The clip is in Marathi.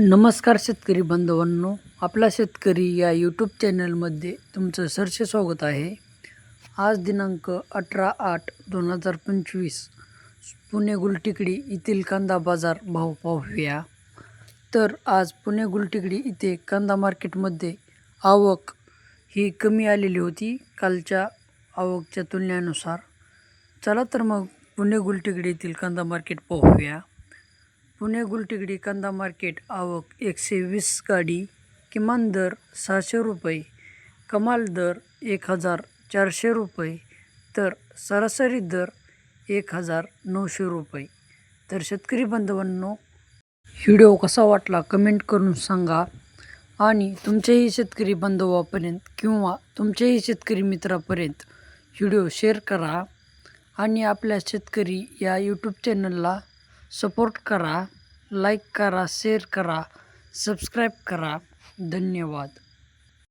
नमस्कार शेतकरी बांधवांनो आपला शेतकरी या यूट्यूब चॅनलमध्ये तुमचं सरसे स्वागत आहे. आज दिनांक अठरा आठ दोन हजार पंचवीस पुणे गुलटिकडी येथील कांदा बाजार भाव पाहूया. तर आज पुणे गुलटिकडी इथे कांदा मार्केटमध्ये आवक ही कमी आलेली होती कालच्या आवकच्या तुलनेनुसार. चला तर मग पुणे गुलटिकडी येथील कांदा मार्केट पाहूया. पुणे गुलटिकडी कांदा मार्केट आवक एकशे वीस गाडी किमान दर सहाशे रुपये कमाल दर एक हजार चारशे रुपये तर सरासरी दर एक हजार नऊशे रुपये. तर शेतकरी बांधवांनो व्हिडिओ कसा वाटला कमेंट करून सांगा आणि तुमच्याही शेतकरी बांधवापर्यंत किंवा तुमच्याही शेतकरी मित्रापर्यंत व्हिडिओ शेअर करा आणि आपल्या शेतकरी या यूट्यूब चॅनलला सपोर्ट करा लाईक करा शेअर करा सबस्क्राईब करा. धन्यवाद.